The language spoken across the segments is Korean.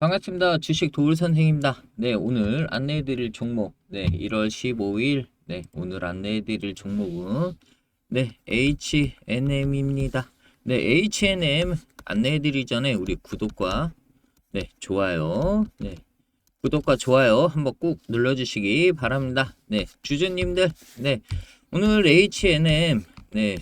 반갑습니다. 주식 도울 선생입니다. 네, 오늘 안내해 드릴 종목. 네, 1월 15일. 네, 오늘 안내해 드릴 종목은 네, H&M입니다. 네, H&M 안내해 드리기 전에 우리 구독과 네, 좋아요. 네. 구독과 좋아요 한번 꾹 눌러 주시기 바랍니다. 네, 주주님들. 네. 오늘 H&M 네.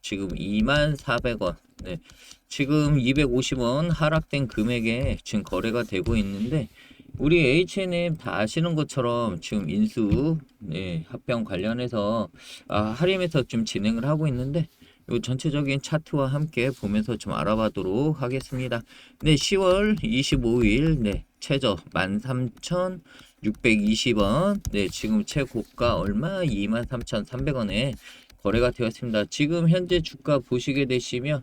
지금 24,400원. 네. 지금 250원 하락된 금액에 지금 거래가 되고 있는데 우리 H&M 다 아시는 것처럼 지금 인수 네, 합병 관련해서 아, 할인해서 좀 진행을 하고 있는데 요 전체적인 차트와 함께 보면서 좀 알아보도록 하겠습니다. 네, 10월 25일 네, 최저 13,620원. 네, 지금 최고가 얼마? 23,300원에 거래가 되었습니다. 지금 현재 주가 보시게 되시면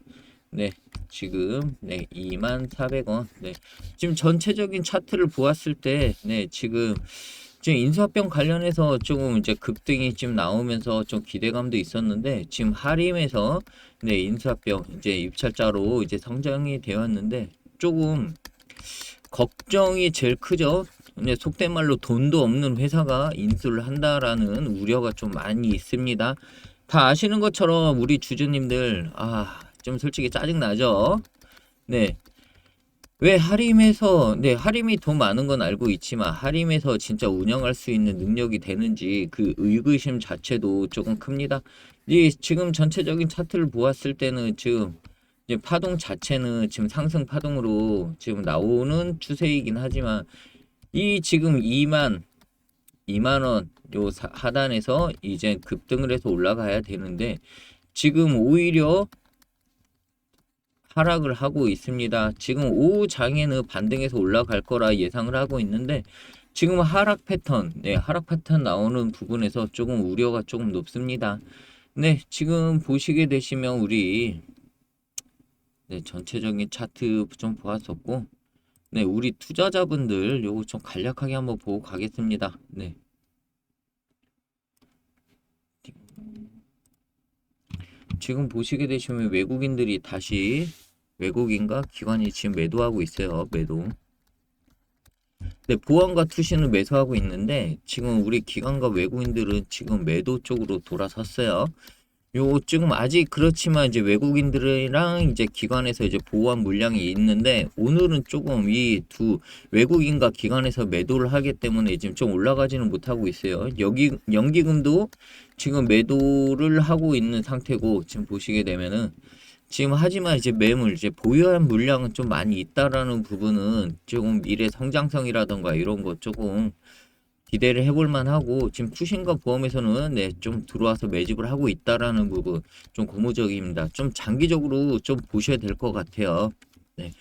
네, 지금 네, 24,400원. 네. 지금 전체적인 차트를 보았을 때 네, 지금 지금 인수합병 관련해서 조금 이제 급등이 지금 나오면서 좀 기대감도 있었는데 지금 하림에서 네, 인수합병 이제 입찰자로 이제 성장이 되었는데 조금 걱정이 제일 크죠. 근데 속된 말로 돈도 없는 회사가 인수를 한다라는 우려가 좀 많이 있습니다. 다 아시는 것처럼 우리 주주님들 아, 좀 솔직히 짜증 나죠. 네. 왜 하림에서 네 하림이 돈 많은 건 알고 있지만 하림에서 진짜 운영할 수 있는 능력이 되는지 그 의구심 자체도 조금 큽니다. 이 지금 전체적인 차트를 보았을 때는 지금 이제 파동 자체는 지금 상승 파동으로 지금 나오는 추세이긴 하지만 이 지금 2만 2만 원 요 하단에서 이제 급등을 해서 올라가야 되는데 지금 오히려 하락을 하고 있습니다. 지금 오후 장에는 반등해서 올라갈 거라 예상을 하고 있는데 지금 하락 패턴, 네, 하락 패턴 나오는 부분에서 조금 우려가 조금 높습니다. 네, 지금 보시게 되시면 우리 네, 전체적인 차트 좀 보았었고 네, 우리 투자자분들 요거 좀 간략하게 한번 보고 가겠습니다. 네. 지금 보시게 되시면 외국인들이 다시 외국인과 기관이 지금 매도하고 있어요. 매도. 네, 보안과 투시는 매수하고 있는데 지금 우리 기관과 외국인들은 지금 매도 쪽으로 돌아섰어요. 요 지금 아직 그렇지만 이제 외국인들이랑 이제 기관에서 이제 보완 물량이 있는데 오늘은 조금 이 두 외국인과 기관에서 매도를 하기 때문에 지금 좀 올라가지는 못하고 있어요. 여기 연기금도 지금 매도를 하고 있는 상태고 지금 보시게 되면은 지금 하지만 이제 매물 이제 보유한 물량은 좀 많이 있다라는 부분은 조금 미래 성장성이라던가 이런 거 조금 기대를 해볼 만 하고 지금 투신과 보험에서는 네, 좀 들어와서 매집을 하고 있다라는 부분 좀 고무적입니다. 좀 장기적으로 좀 보셔야 될 것 같아요. 네.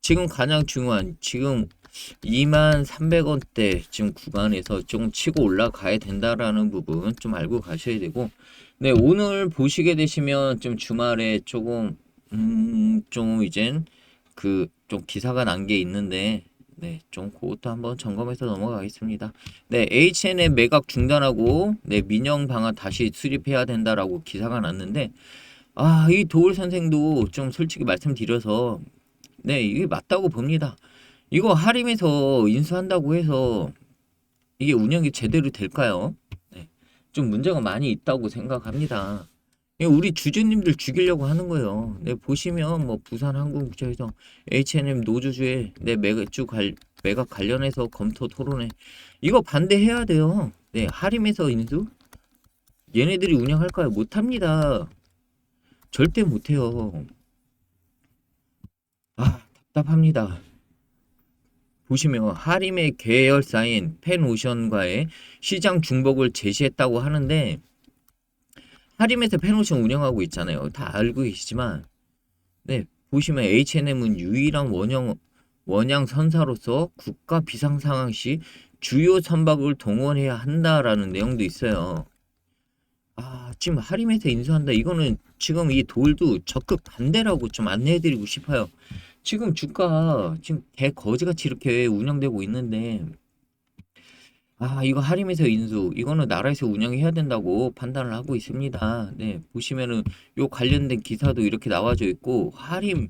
지금 가장 중요한 지금 2만 300원대 지금 구간에서 좀 치고 올라가야 된다라는 부분 좀 알고 가셔야 되고 네, 오늘 보시게 되시면 좀 주말에 조금 음, 좀 이젠 그 좀 기사가 난 게 있는데 네, 좀 그것도 한번 점검해서 넘어가겠습니다. 네, H&M 매각 중단하고 네, 민영 방안 다시 수립해야 된다라고 기사가 났는데 아, 이 도울 선생도 좀 솔직히 말씀드려서 네, 이게 맞다고 봅니다. 이거 하림에서 인수한다고 해서 이게 운영이 제대로 될까요? 네, 좀 문제가 많이 있다고 생각합니다. 이거 우리 주주님들 죽이려고 하는 거예요. 네, 보시면 뭐 부산 항공국제에서 H&M 노조주의 내 매주 갈 매각 관련해서 검토 토론회 이거 반대해야 돼요. 네, 하림에서 인수 얘네들이 운영할까요? 못합니다. 절대 못해요. 아, 답답합니다. 보시면 하림의 계열사인 펜오션과의 시장 중복을 제시했다고 하는데 하림에서 펜오션 운영하고 있잖아요. 다 알고 계시지만 네 보시면 H&M은 유일한 원형 원양 선사로서 국가 비상 상황 시 주요 선박을 동원해야 한다라는 내용도 있어요. 아 지금 하림에서 인수한다 이거는 지금 이 돌도 적극 반대라고 좀 안내해드리고 싶어요. 지금 주가 지금 개거지같이 이렇게 운영되고 있는데 아 이거 하림에서 인수 이거는 나라에서 운영해야 된다고 판단을 하고 있습니다. 네 보시면은 요 관련된 기사도 이렇게 나와져 있고 하림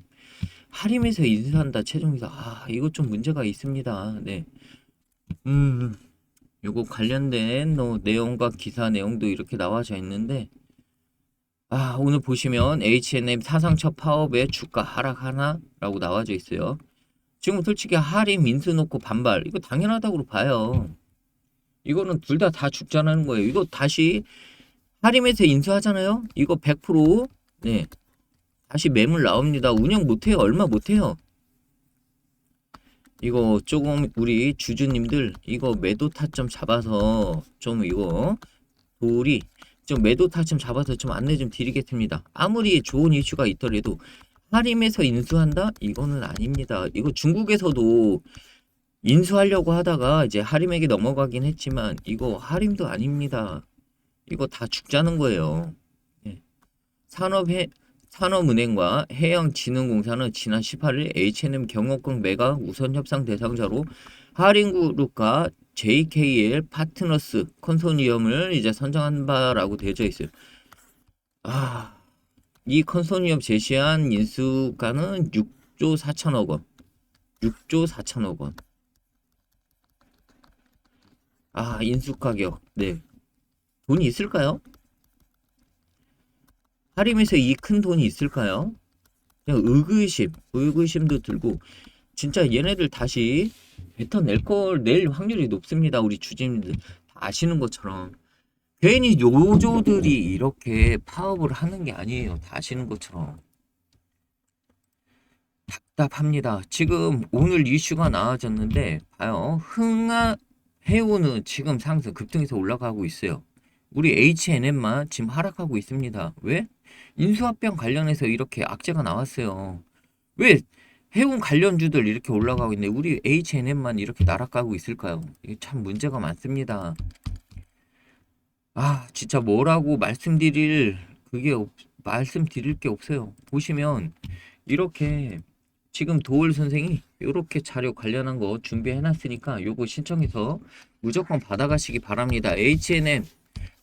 하림에서 인수한다 최종에서 아 이거 좀 문제가 있습니다. 네. 음 요거 관련된 어, 내용과 기사 내용도 이렇게 나와져 있는데 아 오늘 보시면 H&M 사상 첫 파업에 주가 하락하나라고 나와져 있어요. 지금 솔직히 하림 인수 놓고 반발 이거 당연하다고 봐요. 이거는 둘다다 죽자는 거예요. 이거 다시 하림에서 인수하잖아요. 이거 100% 네. 다시 매물 나옵니다. 운영 못해요. 얼마 못해요. 이거 조금 우리 주주님들 이거 매도 타점 잡아서 좀 이거 돌이 좀 매도 타점 잡아서 좀 안내 좀 드리겠습니다. 아무리 좋은 이슈가 있더라도 하림에서 인수한다? 이거는 아닙니다. 이거 중국에서도 인수하려고 하다가 이제 하림에게 넘어가긴 했지만 이거 하림도 아닙니다. 이거 다 죽자는 거예요. 예. 산업해 산업은행과 해양진흥공사는 지난 18일 H&M 경영권 매각 우선 협상 대상자로 하림그룹과 JKL 파트너스 컨소니엄을 이제 선정한 바라고 되어져 있어요. 아, 이 컨소니엄 제시한 인수가는 6조 4천억 원. 6조 4천억 원. 아, 인수 가격. 네. 돈이 있을까요? 하림에서 이 큰 돈이 있을까요? 그냥 의구심, 의구심도 들고 진짜 얘네들 다시 뱉어낼 걸 낼 확률이 높습니다. 우리 주주님들 다 아시는 것처럼 괜히 요조들이 이렇게 파업을 하는 게 아니에요. 다 아시는 것처럼 답답합니다. 지금 오늘 이슈가 나와졌는데 봐요. 흥하 해운은 지금 상승 급등해서 올라가고 있어요. 우리 H&M만 지금 하락하고 있습니다. 왜? 인수합병 관련해서 이렇게 악재가 나왔어요. 왜 해운 관련주들 이렇게 올라가고 있는데 우리 H&M만 이렇게 나락가고 있을까요? 이게 참 문제가 많습니다. 아, 진짜 뭐라고 말씀드릴 그게 없, 말씀드릴 게 없어요. 보시면 이렇게 지금 도울 선생이 이렇게 자료 관련한 거 준비해 놨으니까 요거 신청해서 무조건 받아가시기 바랍니다. H&M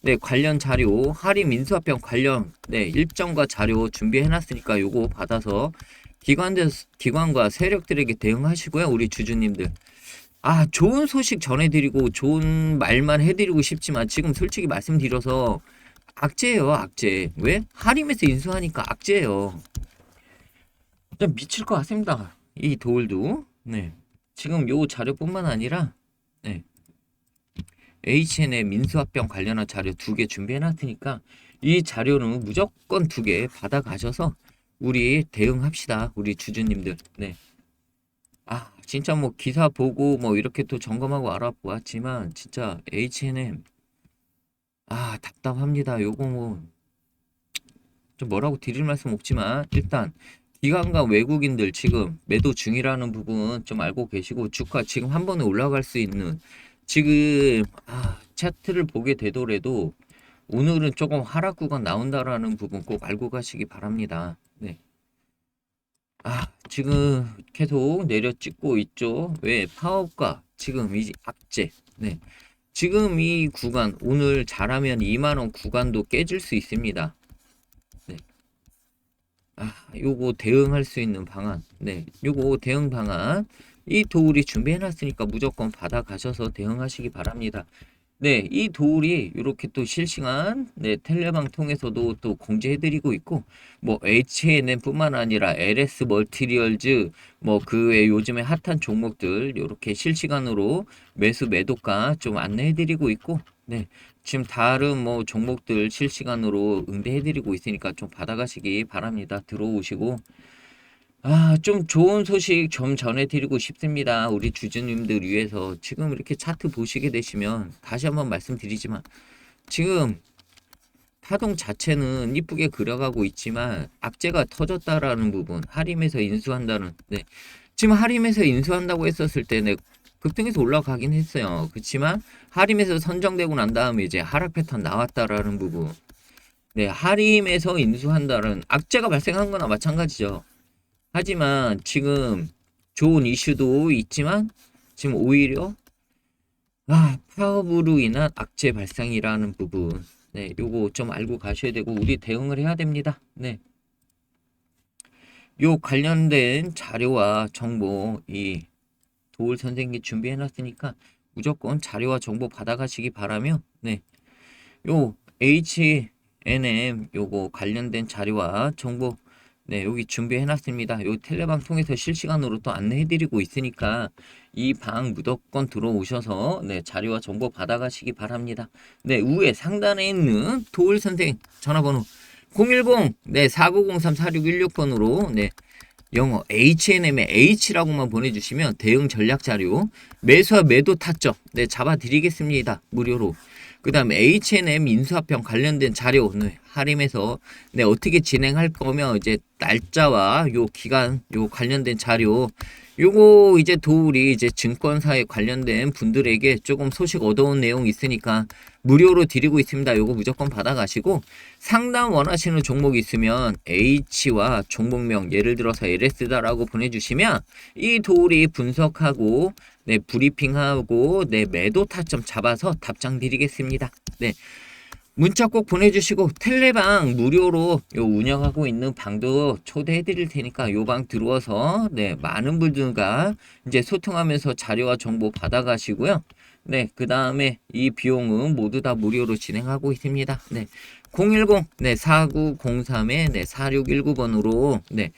네, 관련 자료, 할인 민수합병 관련, 네, 일정과 자료 준비해 놨으니까 요거 받아서 기관들, 기관과 세력들에게 대응하시고요, 우리 주주님들. 아, 좋은 소식 전해드리고 좋은 말만 해드리고 싶지만 지금 솔직히 말씀드려서 악재예요, 악재. 왜? 할인에서 인수하니까 악재예요. 미칠 것 같습니다. 이 돌도. 네. 지금 요 자료뿐만 아니라, 네. H&M 민수합병 관련한 자료 두 개 준비해 놨으니까 이 자료는 무조건 두 개 받아 가셔서 우리 대응합시다. 우리 주주님들. 네. 아, 진짜 뭐 기사 보고 뭐 이렇게 또 점검하고 알아보았지만 진짜 H&M 아, 답답합니다. 요거 뭐 좀 뭐라고 드릴 말씀 없지만 일단 기관과 외국인들 지금 매도 중이라는 부분 좀 알고 계시고 주가 지금 한 번에 올라갈 수 있는 지금 아, 차트를 보게 되더라도 오늘은 조금 하락 구간 나온다라는 부분 꼭 알고 가시기 바랍니다. 네. 아, 지금 계속 내려 찍고 있죠. 왜? 파업과 지금 이 악재. 네. 지금 이 구간 오늘 잘하면 2만 원 구간도 깨질 수 있습니다. 네. 아, 요거 대응할 수 있는 방안. 네. 요거 대응 방안 이 도울이 준비해놨으니까 무조건 받아가셔서 대응하시기 바랍니다. 네, 이 도울이 이렇게 또 실시간 네, 텔레방 통해서도 또 공지해드리고 있고 뭐 H&M뿐만 아니라 LS 멀티리얼즈 뭐 그 외 요즘에 핫한 종목들 이렇게 실시간으로 매수 매도가 좀 안내해드리고 있고 네, 지금 다른 뭐 종목들 실시간으로 응대해드리고 있으니까 좀 받아가시기 바랍니다. 들어오시고 아, 좀 좋은 소식 좀 전해드리고 싶습니다. 우리 주주님들 위해서. 지금 이렇게 차트 보시게 되시면, 다시 한번 말씀드리지만, 지금 파동 자체는 이쁘게 그려가고 있지만, 악재가 터졌다라는 부분, 하림에서 인수한다는, 네. 지금 하림에서 인수한다고 했었을 때, 네, 급등해서 올라가긴 했어요. 그렇지만, 하림에서 선정되고 난 다음에 이제 하락 패턴 나왔다라는 부분. 네, 하림에서 인수한다는 악재가 발생한 거나 마찬가지죠. 하지만 지금 좋은 이슈도 있지만 지금 오히려 아, 파업으로 인한 악재 발생이라는 부분. 네, 요거 좀 알고 가셔야 되고 우리 대응을 해야 됩니다. 네. 요 관련된 자료와 정보 이 도울 선생님이 준비해 놨으니까 무조건 자료와 정보 받아가시기 바라며 네. 요 H&M 요거 관련된 자료와 정보 네, 여기 준비해 놨습니다. 요 텔레방 통해서 실시간으로 또 안내해 드리고 있으니까 이 방 무조건 들어오셔서 네, 자료와 정보 받아가시기 바랍니다. 네, 위에 상단에 있는 도울 선생 전화번호 010 네, 4903 4616번으로 네, 영어 H&M의 H라고만 보내주시면 대응 전략 자료 매수와 매도 타점 네 잡아 드리겠습니다. 무료로. 그 다음에 H&M 인수합병 관련된 자료 네, 할인해서 네 어떻게 진행할 거면 이제 날짜와 요 기간 요 관련된 자료 요거 이제 도울이 이제 증권사에 관련된 분들에게 조금 소식 얻어온 내용 있으니까 무료로 드리고 있습니다. 요거 무조건 받아가시고 상담 원하시는 종목이 있으면 H와 종목명 예를 들어서 LS다라고 보내주시면 이 도울이 분석하고 네 브리핑하고 네 매도 타점 잡아서 답장 드리겠습니다. 네. 문자 꼭 보내주시고 텔레방 무료로 요 운영하고 있는 방도 초대해 드릴 테니까 요 방 들어와서 네 많은 분들과 이제 소통하면서 자료와 정보 받아가시고요. 네, 그 다음에 이 비용은 모두 다 무료로 진행하고 있습니다. 네, 010, 네, 4903에, 네, 4619번으로, 네,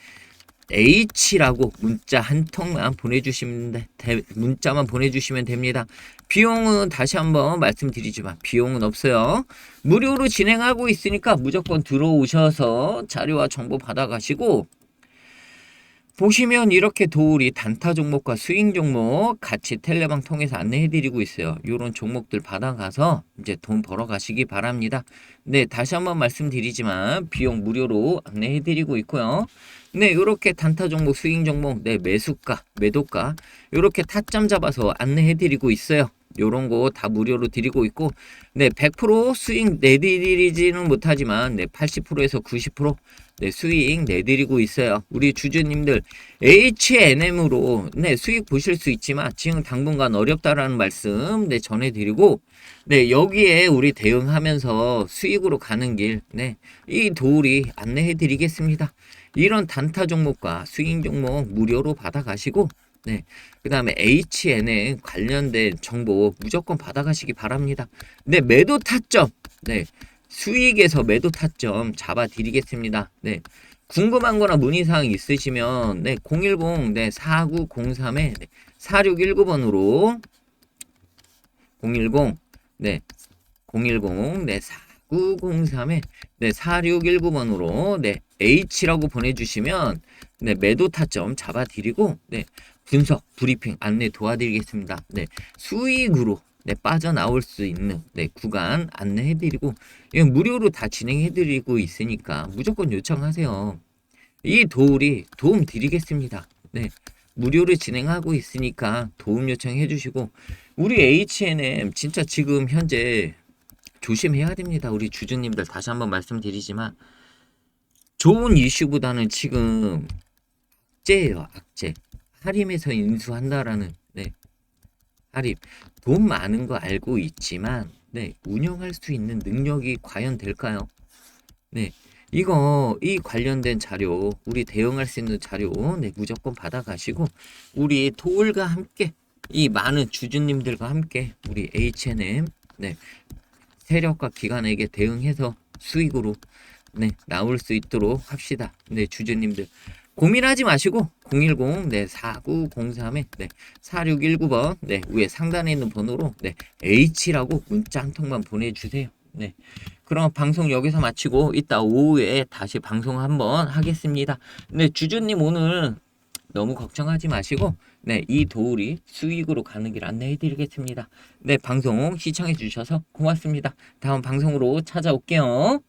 H라고 문자 한 통만 보내주시면 돼, 대- 문자만 보내주시면 됩니다. 비용은 다시 한번 말씀드리지만 비용은 없어요. 무료로 진행하고 있으니까 무조건 들어오셔서 자료와 정보 받아가시고 보시면 이렇게 도울이 단타 종목과 스윙 종목 같이 텔레방 통해서 안내해드리고 있어요. 이런 종목들 받아가서 이제 돈 벌어 가시기 바랍니다. 네, 다시 한번 말씀드리지만 비용 무료로 안내해드리고 있고요. 네, 이렇게 단타 종목, 스윙 종목, 네, 매수가, 매도가 이렇게 타점 잡아서 안내해드리고 있어요. 요런 거 다 무료로 드리고 있고, 네, 100% 수익 내드리지는 못하지만, 네, 80%에서 90% 네, 수익 내드리고 있어요. 우리 주주님들 H&M으로 네, 수익 보실 수 있지만 지금 당분간 어렵다라는 말씀 네, 전해드리고 네, 여기에 우리 대응하면서 수익으로 가는 길, 네, 이 도울이 안내해 드리겠습니다. 이런 단타 종목과 수익 종목 무료로 받아가시고 네. 그 다음에 HN에 관련된 정보 무조건 받아가시기 바랍니다. 네, 매도 타점. 네. 수익에서 매도 타점 잡아 드리겠습니다. 네. 궁금한 거나 문의사항 있으시면, 네, 010, 네, 4903에, 네, 4619번으로, 010, 네, 010, 네, 4903에, 네, 4619번으로, 네, H라고 보내주시면, 네, 매도 타점 잡아 드리고, 네, 분석, 브리핑 안내 도와드리겠습니다. 네, 수익으로 네, 빠져나올 수 있는 네, 구간 안내해드리고 이건 무료로 다 진행해드리고 있으니까 무조건 요청하세요. 이 도울이 도움 드리겠습니다. 네, 무료로 진행하고 있으니까 도움 요청해주시고 우리 H&M 진짜 지금 현재 조심해야 됩니다. 우리 주주님들 다시 한번 말씀드리지만 좋은 이슈보다는 지금 악재예요, 악재. 할인해서 인수한다라는 네. 할인 돈 많은 거 알고 있지만 네 운영할 수 있는 능력이 과연 될까요? 네 이거 이 관련된 자료 우리 대응할 수 있는 자료 네 무조건 받아가시고 우리 도울과 함께 이 많은 주주님들과 함께 우리 H&M 네 세력과 기관에게 대응해서 수익으로 네 나올 수 있도록 합시다. 네 주주님들 고민하지 마시고 010 네, 4903에 네, 4619번 네, 위에 상단에 있는 번호로 네, H라고 문자 한 통만 보내 주세요. 네. 그럼 방송 여기서 마치고 이따 오후에 다시 방송 한번 하겠습니다. 네, 주주님 오늘 너무 걱정하지 마시고 네, 이 도울이 수익으로 가는 길 안내해 드리겠습니다. 네, 방송 시청해 주셔서 고맙습니다. 다음 방송으로 찾아올게요.